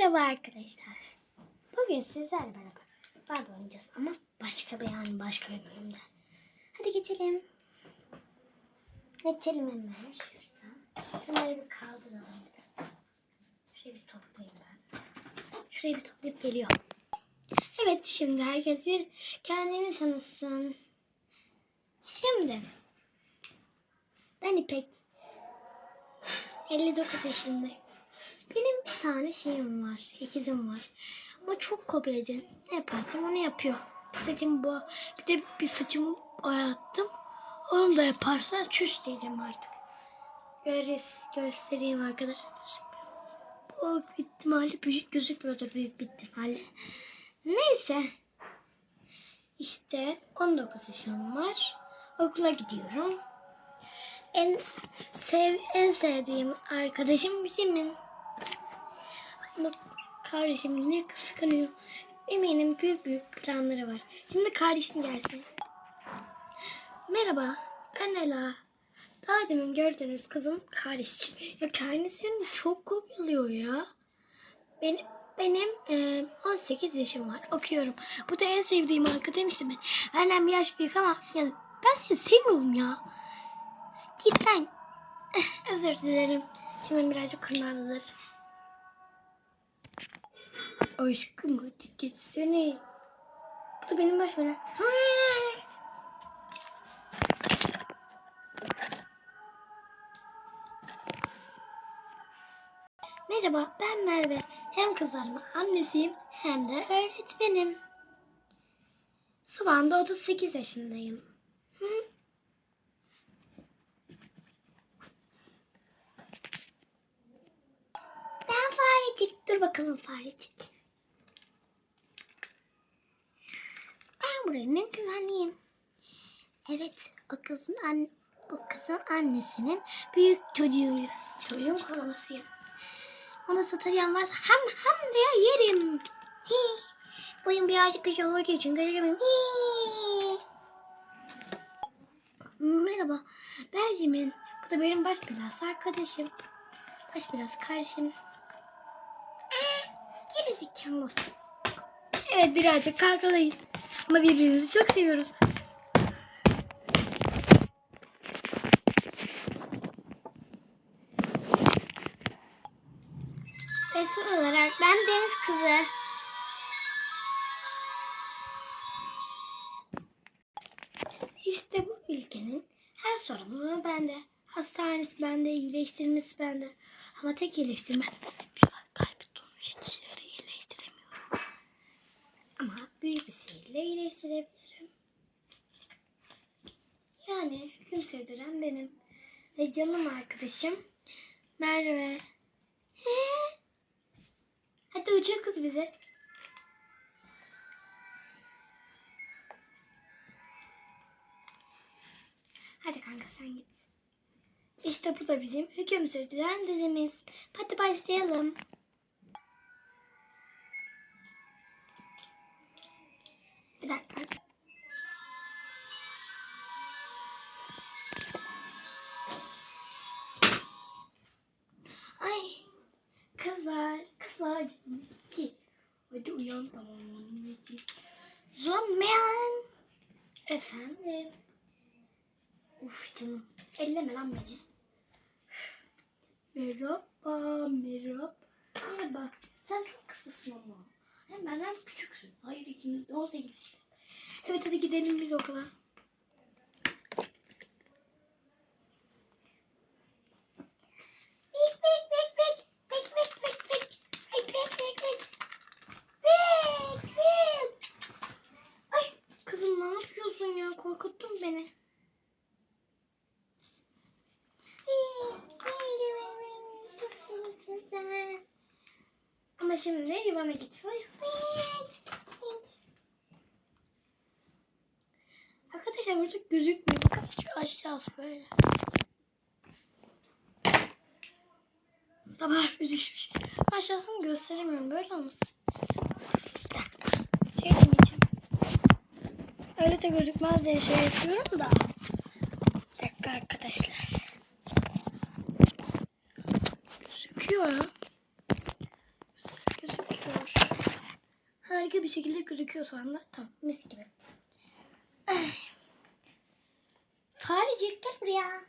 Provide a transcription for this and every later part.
Merhaba arkadaşlar. Bugün sizlerle beraber Barbie oynayacağız ama başka bir yani başka bir bölümde. Hadi geçelim. Geçelim hemen şuradan. Şunları bir kaldıralım. Şurayı bir toplayayım ben. Şurayı bir toplayıp geliyor. Evet şimdi herkes bir kendini tanısın. Şimdi ben İpek. 59 yaşındayım. Benim bir tane şeyim var, ikizim var. Ama çok kopyacı. Ne yaparsam onu yapıyor. Saçım bu. Bir de bir saçımı boyattım. Onu da yaparsa çüş diyeceğim artık. Göreceğiz, göstereyim arkadaşlar. O büyük ihtimalle büyük gözükmüyordur büyük bir ihtimalle. Neyse. İşte 19 yaşım var. Okula gidiyorum. En sev en sevdiğim arkadaşım Jimin. Ama kardeşim ne kıskanıyor. Eminim büyük büyük planları var. Şimdi kardeşim gelsin. Merhaba, ben Ela. Daha demin gördüğünüz kızım kardeşim. Ya kendisini çok kopyalıyor ya. Benim benim e, 18 yaşım var. Okuyorum. Bu da en sevdiğim arkadaşım ben. Benden yaş büyük ama ya ben seni sevmiyorum ya. Git lan. Özür dilerim. Şimdi birazcık kırmızıdır. Aşkım hadi gitsene. Bu da benim. Hayır. Merhaba ben Merve. Hem kızlarımın annesiyim hem de öğretmenim. Şu anda 38 yaşındayım. Ben farecik. Dur bakalım farecik. Ben buranın kızanıyım. Evet, o kızın an bu kızın annesinin büyük çocuğu. Çocuğun korumasıyım. Onu satacağım varsa hem hem de yerim. Hi. Boyum birazcık kısa olduğu için göremiyorum. Merhaba, ben Jimin. Bu da benim baş belası arkadaşım. Baş belası kardeşim. Geri zekalı. Evet birazcık kavgalıyız. Ama birbirimizi çok seviyoruz. Son olarak ben Deniz Kızı. İşte bu ülkenin her sorumluluğu bende. Hastanesi bende, iyileştirmesi bende. Ama tek iyileştirme. Kalbi durmuş iyileştiremiyorum. Ama büyük bir sihirle iyileştirebilirim. Yani hüküm sürdüren benim. Ve canım arkadaşım Merve. Hadi uçur kız bize. Hadi kanka sen git. İşte bu da bizim hüküm sürdüren dizimiz. Hadi başlayalım. Uf canım. Elleme lan beni. Merhaba, merhaba. Merhaba. Sen çok kısasın ama. Hem benden küçüksün. Hayır ikimiz de 18'iz. Evet hadi gidelim biz okula. Ama şimdi yuvana git. Arkadaşlar burada gözükmüyor. Şu aşağısı böyle. Tabi harfi düşmüş. Aşağısını gösteremiyorum. Böyle olmasın. Bir dakika. Şey demeyeceğim. Öyle de gözükmez diye şey yapıyorum da. Bir dakika arkadaşlar. Gözüküyor. Harika bir şekilde gözüküyor anda. Tamam mis gibi. Farecik gel buraya.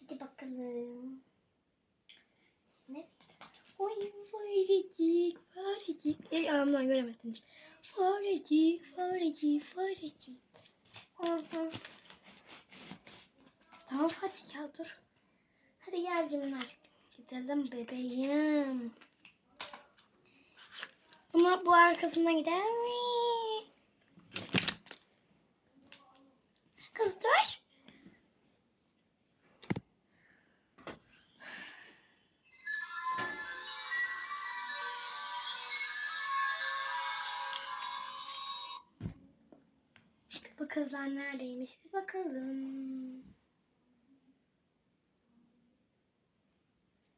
Hadi bakalım. Ne? Oy farecik farecik. Ey ayağımdan göremezsiniz. Farecik farecik farecik. Aha. Tamam Fatih ya dur. Hadi gel aşkım. Gidelim bebeğim. Ama bu arkasından gider mi? Kız dur. Bu kızlar neredeymiş bir bakalım.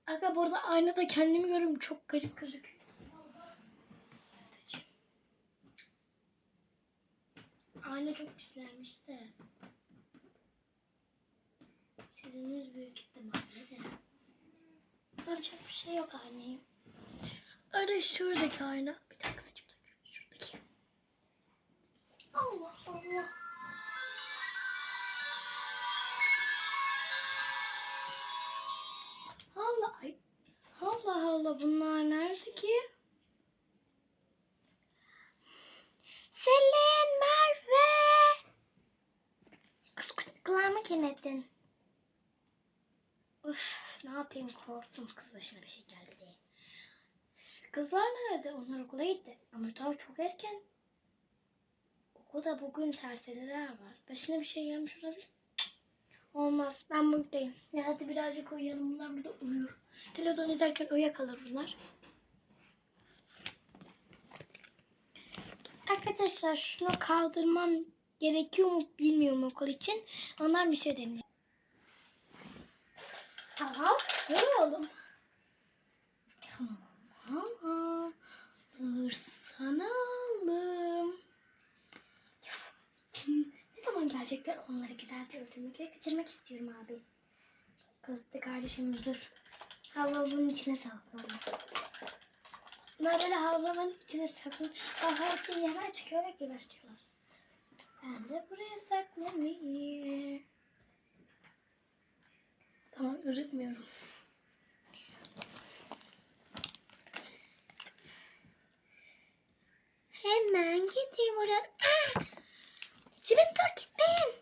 Aga burada aynada kendimi görüyorum. Çok garip gözüküyor. Ayna çok pislenmiş de. Siziniz büyük ihtimalle de. Yapacak bir şey yok aynayı. Öyle şuradaki ayna. Bir dakika takıyorum. Şuradaki. Allah. Allah kulağımı kinettin. Uf, ne yapayım korktum kız başına bir şey geldi diye. Kızlar nerede? Onlar okula gitti. Ama daha çok erken. Okulda bugün serseriler var. Başına bir şey gelmiş olabilir. Olmaz. Ben buradayım. Ya hadi birazcık uyuyalım. Bunlar burada uyuyor. Televizyon izlerken uyuyakalır bunlar. Arkadaşlar şunu kaldırmam gerekiyor mu bilmiyorum okul için. Ondan bir şey deneyeceğim. Tamam. Dur oğlum. Tamam. Dur sana. Üf, Kim, ne zaman gelecekler onları güzelce öldürmek ve kaçırmak istiyorum abi. Kızdı kardeşim dur. Havlumun içine saklanma. Bunlar böyle havlumun içine saklan. Havlumun hemen çıkıyor ve başlıyorlar. Ben de buraya saklanayım. Tamam gözükmüyorum. Hemen gideyim oradan. Aa! Sibin dur gitmeyin.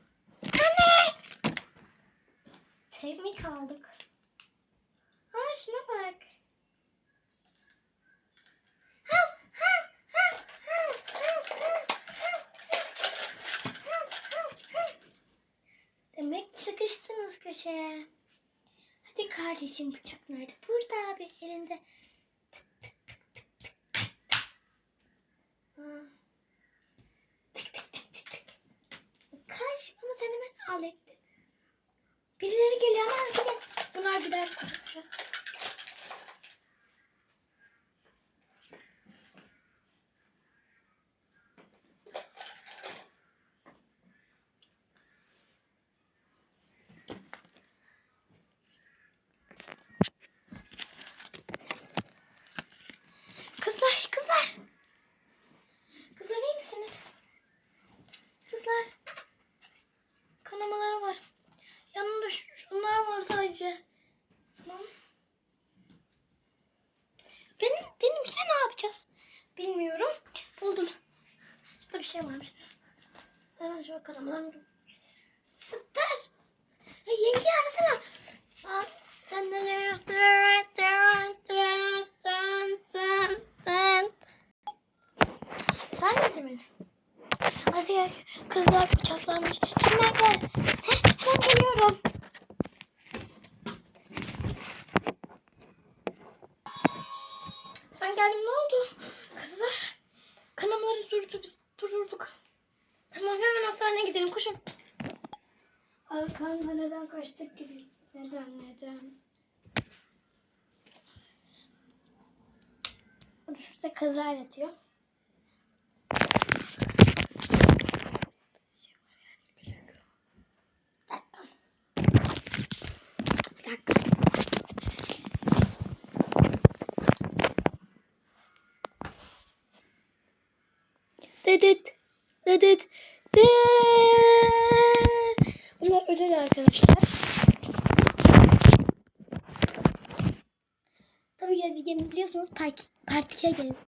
Anne. Tek mi kaldık? Köşeye. Hadi kardeşim bıçak nerede? Burada abi elinde. Tık. Kardeşim ama sen hemen hallettin. Birileri geliyor hemen gidin. Bunlar gider. yapacağız? Bilmiyorum. Buldum. Şurada bir şey varmış. Hemen şu bakalım. Sıktır. Yenge arasana. Efendim mi? Aziz kızlar bıçaklanmış. Kimler gel? Heh, hemen geliyorum. Kanamaları durdu biz durdurduk. Tamam hemen hastaneye gidelim koşun. Ay kanka neden kaçtık ki biz? Neden neden? Şurada kaza yatıyor. Bir dakika. Dedet. Dedet. De. Bunlar özel arkadaşlar. Tabii ki biliyorsunuz park, partike gelin.